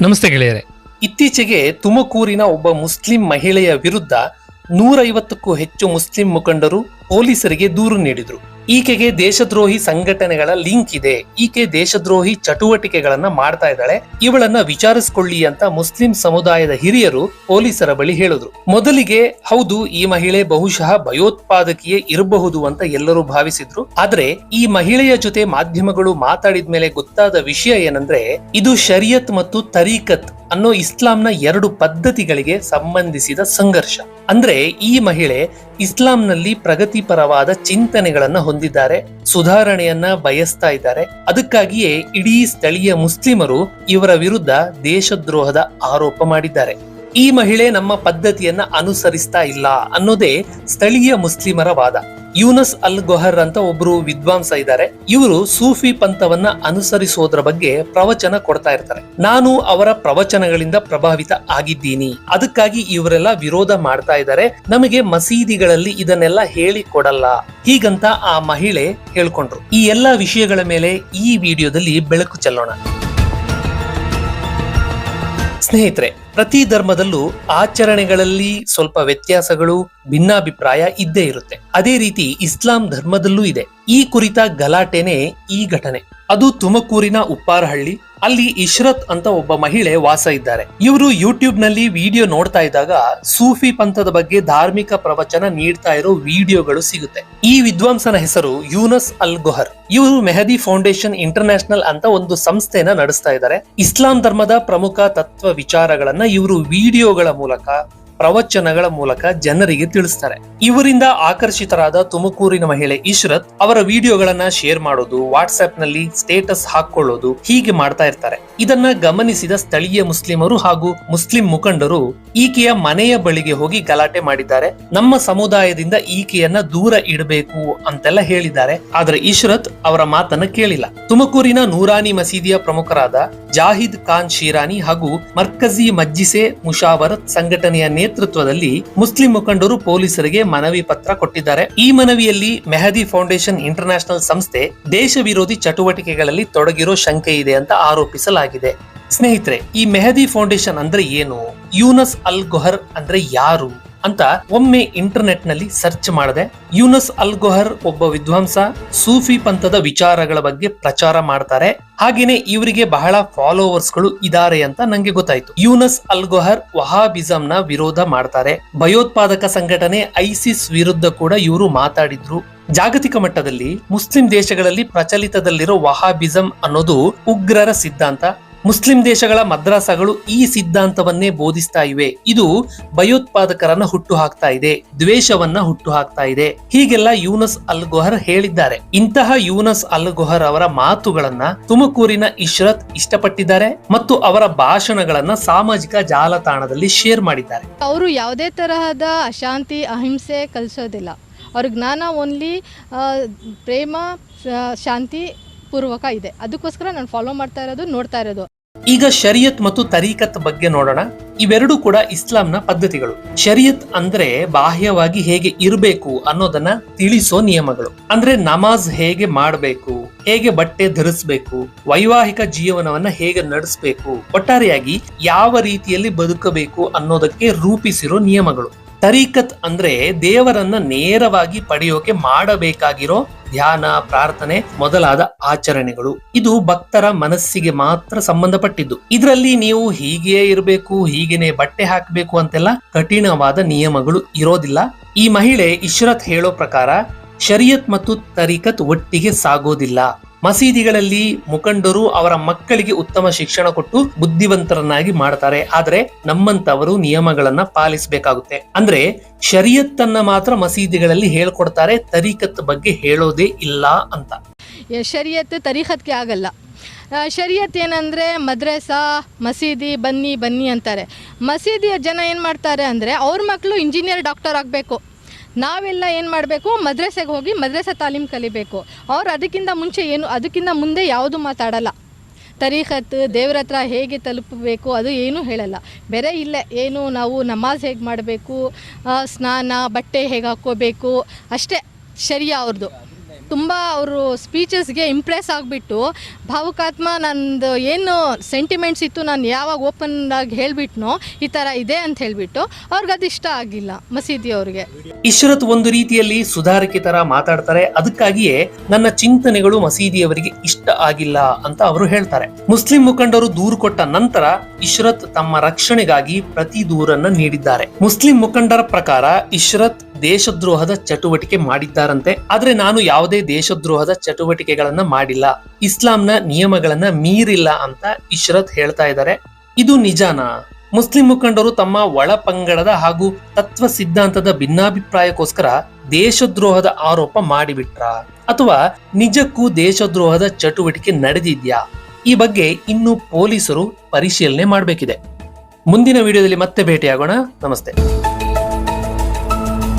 ನಮಸ್ತೆ ಗೆಳೆಯರೆ. ಇತ್ತೀಚೆಗೆ ತುಮಕೂರಿನ ಒಬ್ಬ ಮುಸ್ಲಿಂ ಮಹಿಳೆಯ ವಿರುದ್ಧ ನೂರೈವತ್ತಕ್ಕೂ ಹೆಚ್ಚು ಮುಸ್ಲಿಂ ಮುಖಂಡರು ಪೊಲೀಸರಿಗೆ ದೂರು ನೀಡಿದ್ರು. ಈಕೆಗೆ ದೇಶದ್ರೋಹಿ ಸಂಘಟನೆಗಳ ಲಿಂಕ್ ಇದೆ. ಈಕೆ ದೇಶದ್ರೋಹಿ ಚಟುವಟಿಕೆಗಳನ್ನ ಮಾಡ್ತಾ ಇದ್ದಾಳೆ. ಇವಳನ್ನ ವಿಚಾರಿಸ್ಕೊಳ್ಳಿ ಅಂತ ಮುಸ್ಲಿಂ ಸಮುದಾಯದ ಹಿರಿಯರು ಪೊಲೀಸರ ಬಳಿ ಹೇಳಿದ್ರು. ಮೊದಲಿಗೆ, ಹೌದು, ಈ ಮಹಿಳೆ ಬಹುಶಃ ಭಯೋತ್ಪಾದಕಿಯೇ ಇರಬಹುದು ಅಂತ ಎಲ್ಲರೂ ಭಾವಿಸಿದ್ರು. ಆದ್ರೆ, ಈ ಮಹಿಳೆಯ ಜೊತೆ ಮಾಧ್ಯಮಗಳು ಮಾತಾಡಿದ ಮೇಲೆ ಗೊತ್ತಾದ ವಿಷಯ ಏನಂದ್ರೆ, ಇದು ಶರಿಯತ್ ಮತ್ತು ತರೀಕತ್ ಅನ್ನೋ ಇಸ್ಲಾಂನ ಎರಡು ಪದ್ಧತಿಗಳಿಗೆ ಸಂಬಂಧಿಸಿದ ಸಂಘರ್ಷ. ಅಂದ್ರೆ, ಈ ಮಹಿಳೆ ಇಸ್ಲಾಂನಲ್ಲಿ ಪ್ರಗತಿಪರವಾದ ಚಿಂತನೆಗಳನ್ನ ಹೊಂದಿದ್ದಾರೆ, ಸುಧಾರಣೆಯನ್ನ ಬಯಸ್ತಾ ಇದ್ದಾರೆ. ಅದಕ್ಕಾಗಿಯೇ ಇಡೀ ಸ್ಥಳೀಯ ಮುಸ್ಲಿಮರು ಇವರ ವಿರುದ್ಧ ದೇಶದ್ರೋಹದ ಆರೋಪ ಮಾಡಿದ್ದಾರೆ. ಈ ಮಹಿಳೆ ನಮ್ಮ ಪದ್ಧತಿಯನ್ನ ಅನುಸರಿಸ್ತಾ ಇಲ್ಲ ಅನ್ನೋದೇ ಸ್ಥಳೀಯ ಮುಸ್ಲಿಮರ ವಾದ. ಯೂನಸ್ ಅಲ್ ಗೊಹರ್ ಅಂತ ಒಬ್ರು ವಿದ್ವಾಂಸ ಇದ್ದಾರೆ. ಇವರು ಸೂಫಿ ಪಂಥವನ್ನ ಅನುಸರಿಸೋದ್ರ ಬಗ್ಗೆ ಪ್ರವಚನ ಕೊಡ್ತಾ ಇರ್ತಾರೆ. ನಾನು ಅವರ ಪ್ರವಚನಗಳಿಂದ ಪ್ರಭಾವಿತ ಆಗಿದ್ದೀನಿ. ಅದಕ್ಕಾಗಿ ಇವರೆಲ್ಲ ವಿರೋಧ ಮಾಡ್ತಾ ಇದ್ದಾರೆ. ನಮಗೆ ಮಸೀದಿಗಳಲ್ಲಿ ಇದನ್ನೆಲ್ಲ ಹೇಳಿ ಕೊಡಲ್ಲ. ಹೀಗಂತ ಆ ಮಹಿಳೆ ಹೇಳ್ಕೊಂಡ್ರು. ಈ ಎಲ್ಲಾ ವಿಷಯಗಳ ಮೇಲೆ ಈ ವಿಡಿಯೋದಲ್ಲಿ ಬೆಳಕು ಚೆಲ್ಲೋಣ. ಸ್ನೇಹಿತರೆ ಪ್ರತಿ ಧರ್ಮದಲ್ಲೂ ಆಚರಣೆಗಳಲ್ಲಿ ಸ್ವಲ್ಪ ವ್ಯತ್ಯಾಸಗಳು ಭಿನ್ನಾಭಿಪ್ರಾಯ ಇದ್ದೇ ಇರುತ್ತೆ. ಅದೇ ರೀತಿ ಇಸ್ಲಾಂ ಧರ್ಮದಲ್ಲೂ ಇದೆ. ಈ ಕುರಿತ ಗಲಾಟೆನೆ ಈ ಘಟನೆ. ಅದು ತುಮಕೂರಿನ ಉಪ್ಪಾರಹಳ್ಳಿ, ಅಲ್ಲಿ ಇಶ್ರತ್ ಅಂತ ಒಬ್ಬ ಮಹಿಳೆ ವಾಸ ಇದ್ದಾರೆ. ಇವರು ಯೂಟ್ಯೂಬ್ನಲ್ಲಿ ವಿಡಿಯೋ ನೋಡ್ತಾ ಇದ್ದಾಗ ಸೂಫಿ ಪಂಥದ ಬಗ್ಗೆ ಧಾರ್ಮಿಕ ಪ್ರವಚನ ನೀಡ್ತಾ ಇರೋ ವಿಡಿಯೋಗಳು ಸಿಗುತ್ತೆ. ಈ ವಿದ್ವಾಂಸನ ಹೆಸರು ಯೂನಸ್ ಅಲ್ ಗೊಹರ್. ಇವರು ಮೆಹದಿ ಫೌಂಡೇಶನ್ ಇಂಟರ್ನ್ಯಾಷನಲ್ ಅಂತ ಒಂದು ಸಂಸ್ಥೆನ ನಡೆಸ್ತಾ ಇದ್ದಾರೆ. ಇಸ್ಲಾಂ ಧರ್ಮದ ಪ್ರಮುಖ ತತ್ವ ವಿಚಾರಗಳನ್ನ ಇವರು ವಿಡಿಯೋಗಳ ಮೂಲಕ ಪ್ರವಚನಗಳ ಮೂಲಕ ಜನರಿಗೆ ತಿಳಿಸ್ತಾರೆ. ಇವರಿಂದ ಆಕರ್ಷಿತರಾದ ತುಮಕೂರಿನ ಮಹಿಳೆ ಇಶ್ರತ್ ಅವರ ವಿಡಿಯೋಗಳನ್ನ ಶೇರ್ ಮಾಡೋದು ವಾಟ್ಸ್ಆಪ್ನಲ್ಲಿ ಸ್ಟೇಟಸ್ ಹಾಕೊಳ್ಳೋದು ಹೀಗೆ ಮಾಡ್ತಾ ಇರ್ತಾರೆ. ಇದನ್ನ ಗಮನಿಸಿದ ಸ್ಥಳೀಯ ಮುಸ್ಲಿಮರು ಹಾಗೂ ಮುಸ್ಲಿಂ ಮುಖಂಡರು ಈಕೆಯ ಮನೆಯ ಬಳಿಗೆ ಹೋಗಿ ಗಲಾಟೆ ಮಾಡಿದ್ದಾರೆ. ನಮ್ಮ ಸಮುದಾಯದಿಂದ ಈಕೆಯನ್ನ ದೂರ ಇಡಬೇಕು ಅಂತೆಲ್ಲ ಹೇಳಿದ್ದಾರೆ. ಆದ್ರೆ ಇಶ್ರತ್ ಅವರ ಮಾತನ್ನ ಕೇಳಿಲ್ಲ. ತುಮಕೂರಿನ ನೂರಾನಿ ಮಸೀದಿಯ ಪ್ರಮುಖರಾದ ಜಾಹಿದ್ ಖಾನ್ ಶಿರಾನಿ ಹಾಗೂ ಮರ್ಕಜಿ ಮಜ್ಜಿಸೆ ಮುಷಾವರತ್ ಸಂಘಟನೆಯ ನೇತೃತ್ವದಲ್ಲಿ ಮುಸ್ಲಿಂ ಮುಖಂಡರು ಪೊಲೀಸರಿಗೆ ಮನವಿ ಪತ್ರ ಕೊಟ್ಟಿದ್ದಾರೆ. ಈ ಮನವಿಯಲ್ಲಿ ಮೆಹದಿ ಫೌಂಡೇಶನ್ ಇಂಟರ್ನ್ಯಾಷನಲ್ ಸಂಸ್ಥೆ ದೇಶ ವಿರೋಧಿ ಚಟುವಟಿಕೆಗಳಲ್ಲಿ ತೊಡಗಿರೋ ಶಂಕೆ ಇದೆ ಅಂತ ಆರೋಪಿಸಲಾಗಿದೆ. ಸ್ನೇಹಿತರೆ, ಈ ಮೆಹದಿ ಫೌಂಡೇಶನ್ ಅಂದ್ರೆ ಏನು? ಯೂನಸ್ ಅಲ್ ಗೊಹರ್ ಅಂದ್ರೆ ಯಾರು? ಅಂತ ಒಮ್ಮೆ ಇಂಟರ್ನೆಟ್ನಲ್ಲಿ ಸರ್ಚ್ ಮಾಡಿದೆ ಯೂನಸ್ ಅಲ್ಗೊಹರ್ ಒಬ್ಬ ವಿದ್ವಾಂಸ ಸೂಫಿ ಪಂಥದ ವಿಚಾರಗಳ ಬಗ್ಗೆ ಪ್ರಚಾರ ಮಾಡ್ತಾರೆ. ಹಾಗೇನೆ ಇವರಿಗೆ ಬಹಳ ಫಾಲೋವರ್ಸ್ಗಳು ಇದಾರೆ ಅಂತ ನಂಗೆ ಗೊತ್ತಾಯ್ತು. ಯೂನಸ್ ಅಲ್ಗೊಹರ್ ವಹಾಬಿಸಂ ನ ವಿರೋಧ ಮಾಡ್ತಾರೆ. ಭಯೋತ್ಪಾದಕ ಸಂಘಟನೆ ಐಸಿಸ್ ವಿರುದ್ಧ ಕೂಡ ಇವರು ಮಾತಾಡಿದ್ರು. ಜಾಗತಿಕ ಮಟ್ಟದಲ್ಲಿ ಮುಸ್ಲಿಂ ದೇಶಗಳಲ್ಲಿ ಪ್ರಚಲಿತದಲ್ಲಿರೋ ವಹಾಬಿಸಂ ಅನ್ನೋದು ಉಗ್ರರ ಸಿದ್ಧಾಂತ. ಮುಸ್ಲಿಂ ದೇಶಗಳ ಮದ್ರಾಸಗಳು ಈ ಸಿದ್ಧಾಂತವನ್ನೇ ಬೋಧಿಸ್ತಾ ಇವೆ. ಇದು ಭಯೋತ್ಪಾದಕರನ್ನ ಹುಟ್ಟು ಹಾಕ್ತಾ ಇದೆ, ದ್ವೇಷವನ್ನ ಹುಟ್ಟು ಹಾಕ್ತಾ ಇದೆ. ಹೀಗೆಲ್ಲ ಯೂನಸ್ ಅಲ್ ಗೊಹರ್ ಹೇಳಿದ್ದಾರೆ. ಇಂತಹ ಯೂನಸ್ ಅಲ್ ಗೊಹರ್ ಅವರ ಮಾತುಗಳನ್ನ ತುಮಕೂರಿನ ಇಶ್ರತ್ ಇಷ್ಟಪಟ್ಟಿದ್ದಾರೆ ಮತ್ತು ಅವರ ಭಾಷಣಗಳನ್ನ ಸಾಮಾಜಿಕ ಜಾಲತಾಣದಲ್ಲಿ ಶೇರ್ ಮಾಡಿದ್ದಾರೆ. ಅವರು ಯಾವುದೇ ತರಹದ ಅಶಾಂತಿ, ಅಹಿಂಸೆ ಕಲಿಸೋದಿಲ್ಲ. ಅವ್ರ ಜ್ಞಾನ ಓನ್ಲಿ ಪ್ರೇಮ ಶಾಂತಿ ಪೂರ್ವಕ ಇದೆ. ಅದಕ್ಕೋಸ್ಕರ ನಾನು ಫಾಲೋ ಮಾಡ್ತಾ ಇರೋದು, ನೋಡ್ತಾ ಇರೋದು. ಈಗ ಶರಿಯತ್ ಮತ್ತು ತರೀಕತ್ ಬಗ್ಗೆ ನೋಡೋಣ. ಇವೆರಡೂ ಕೂಡ ಇಸ್ಲಾಂನ ಪದ್ಧತಿಗಳು. ಶರಿಯತ್ ಅಂದ್ರೆ ಬಾಹ್ಯವಾಗಿ ಹೇಗೆ ಇರಬೇಕು ಅನ್ನೋದನ್ನ ತಿಳಿಸೋ ನಿಯಮಗಳು. ಅಂದ್ರೆ ನಮಾಜ್ ಹೇಗೆ ಮಾಡಬೇಕು, ಹೇಗೆ ಬಟ್ಟೆ ಧರಿಸಬೇಕು, ವೈವಾಹಿಕ ಜೀವನವನ್ನ ಹೇಗೆ ನಡೆಸಬೇಕು, ಒಟ್ಟಾರೆಯಾಗಿ ಯಾವ ರೀತಿಯಲ್ಲಿ ಬದುಕಬೇಕು ಅನ್ನೋದಕ್ಕೆ ರೂಪಿಸಿರೋ ನಿಯಮಗಳು. ತರೀಕತ್ ಅಂದ್ರೆ ದೇವರನ್ನ ನೇರವಾಗಿ ಪಡೆಯೋಕೆ ಮಾಡಬೇಕಾಗಿರೋ ಧ್ಯಾನ, ಪ್ರಾರ್ಥನೆ ಮೊದಲಾದ ಆಚರಣೆಗಳು. ಇದು ಭಕ್ತರ ಮನಸ್ಸಿಗೆ ಮಾತ್ರ ಸಂಬಂಧಪಟ್ಟಿದ್ದು. ಇದರಲ್ಲಿ ನೀವು ಹೀಗೆಯೇ ಇರಬೇಕು, ಹೀಗೇನೆ ಬಟ್ಟೆ ಹಾಕಬೇಕು ಅಂತೆಲ್ಲ ಕಠಿಣವಾದ ನಿಯಮಗಳು ಇರೋದಿಲ್ಲ. ಈ ಮಹಿಳೆ ಇಶ್ರತ್ ಹೇಳೋ ಪ್ರಕಾರ, ಶರಿಯತ್ ಮತ್ತು ತರೀಕತ್ ಒಟ್ಟಿಗೆ ಸಾಗೋದಿಲ್ಲ. ಮಸೀದಿಗಳಲ್ಲಿ ಮುಖಂಡರು ಅವರ ಮಕ್ಕಳಿಗೆ ಉತ್ತಮ ಶಿಕ್ಷಣ ಕೊಟ್ಟು ಬುದ್ಧಿವಂತರನ್ನಾಗಿ ಮಾಡ್ತಾರೆ. ಆದ್ರೆ ನಮ್ಮಂತವರು ನಿಯಮಗಳನ್ನ ಪಾಲಿಸಬೇಕಾಗುತ್ತೆ. ಅಂದ್ರೆ ಶರಿಯತ್ತನ್ನ ಮಾತ್ರ ಮಸೀದಿಗಳಲ್ಲಿ ಹೇಳ್ಕೊಡ್ತಾರೆ, ತರೀಕತ್ ಬಗ್ಗೆ ಹೇಳೋದೇ ಇಲ್ಲ ಅಂತ. ಶರಿಯತ್ ತರೀಕತ್ಗೆ ಆಗಲ್ಲ. ಶರಿಯತ್ ಏನಂದರೆ ಮದ್ರಸಾ, ಮಸೀದಿ, ಬನ್ನಿ ಬನ್ನಿ ಅಂತಾರೆ. ಮಸೀದಿಯ ಜನ ಏನು ಮಾಡ್ತಾರೆ ಅಂದರೆ ಅವ್ರ ಮಕ್ಕಳು ಇಂಜಿನಿಯರ್ ಡಾಕ್ಟರ್ ಆಗಬೇಕು. ನಾವೆಲ್ಲ ಏನು ಮಾಡಬೇಕು? ಮದ್ರಸೆಗೆ ಹೋಗಿ ಮದ್ರಸೆ ತಾಲೀಮ್ ಕಲಿಬೇಕು. ಅವ್ರು ಅದಕ್ಕಿಂತ ಮುಂಚೆ ಏನು, ಅದಕ್ಕಿಂತ ಮುಂದೆ ಯಾವುದು ಮಾತಾಡಲ್ಲ. ತರೀಖತ್, ದೇವ್ರ ಹತ್ರ ಹೇಗೆ ತಲುಪಬೇಕು ಅದು ಏನೂ ಹೇಳಲ್ಲ. ಬೇರೆ ಇಲ್ಲೇ ಏನು, ನಾವು ನಮಾಜ್ ಹೇಗೆ ಮಾಡಬೇಕು? ಸ್ನಾನ, ಬಟ್ಟೆ ಹೇಗೆ ಹಾಕ್ಕೋಬೇಕು? ಅಷ್ಟೇ, ಶರಿಯ ಅವ್ರದ್ದು ತುಂಬ ಅವರು ಸ್ಪೀಚಸ್ಗೆ ಇಂಪ್ರೆಸ್ ಆಗಿಬಿಟ್ಟು, ಭಾವುಕಾತ್ಮ ನಂದು ಏನು ಸೆಂಟಿಮೆಂಟ್ಸ್ ಇತ್ತು ನಾನು ಯಾವಾಗ ಓಪನ್ ಆಗಿ ಹೇಳಿಬಿಟ್ನೋ ಈ ಥರ ಇದೆ ಅಂತ ಹೇಳಿಬಿಟ್ಟು, ಅವ್ರಿಗೆ ಅದು ಇಷ್ಟ ಆಗಿಲ್ಲ ಮಸೀದಿ ಮಸೀದಿಯವ್ರಿಗೆ ಇಶ್ರತ್ ಒಂದು ರೀತಿಯಲ್ಲಿ ಸುಧಾರಿಕೆ ತರ ಮಾತಾಡ್ತಾರೆ, ಅದಕ್ಕಾಗಿಯೇ ನನ್ನ ಚಿಂತನೆಗಳು ಮಸೀದಿಯವರಿಗೆ ಇಷ್ಟ ಆಗಿಲ್ಲ ಅಂತ ಅವರು ಹೇಳ್ತಾರೆ. ಮುಸ್ಲಿಂ ಮುಖಂಡರು ದೂರು ಕೊಟ್ಟ ನಂತರ ಇಶ್ರತ್ ತಮ್ಮ ರಕ್ಷಣೆಗಾಗಿ ಪ್ರತಿ ದೂರನ್ನ ನೀಡಿದ್ದಾರೆ. ಮುಸ್ಲಿಂ ಮುಖಂಡರ ಪ್ರಕಾರ ಇಶ್ರತ್ ದೇಶದ್ರೋಹದ ಚಟುವಟಿಕೆ ಮಾಡಿದ್ದಾರಂತೆ, ಆದ್ರೆ ನಾನು ಯಾವುದೇ ದೇಶದ್ರೋಹದ ಚಟುವಟಿಕೆಗಳನ್ನ ಮಾಡಿಲ್ಲ. ಇಸ್ಲಾಂನ ನಿಯಮಗಳನ್ನ ಮೀರಿಲ್ಲ ಅಂತ ಇಶ್ರತ್ ಹೇಳ್ತಾ ಇದ್ದಾರೆ. ಇದು ನಿಜಾನಾ? ಮುಸ್ಲಿಂ ಮುಖಂಡರು ತಮ್ಮ ಒಳ ಪಂಗಡದ ಹಾಗೂ ತತ್ವ ಸಿದ್ಧಾಂತದ ಭಿನ್ನಾಭಿಪ್ರಾಯಕ್ಕೋಸ್ಕರ ದೇಶದ್ರೋಹದ ಆರೋಪ ಮಾಡಿಬಿಟ್ರ? ಅಥವಾ ನಿಜಕ್ಕೂ ದೇಶದ್ರೋಹದ ಚಟುವಟಿಕೆ ನಡೆದಿದ್ಯಾ? ಈ ಬಗ್ಗೆ ಇನ್ನು ಪೊಲೀಸರು ಪರಿಶೀಲನೆ ಮಾಡಬೇಕಿದೆ. ಮುಂದಿನ ವಿಡಿಯೋದಲ್ಲಿ ಮತ್ತೆ ಭೇಟಿಯಾಗೋಣ. ನಮಸ್ತೆ.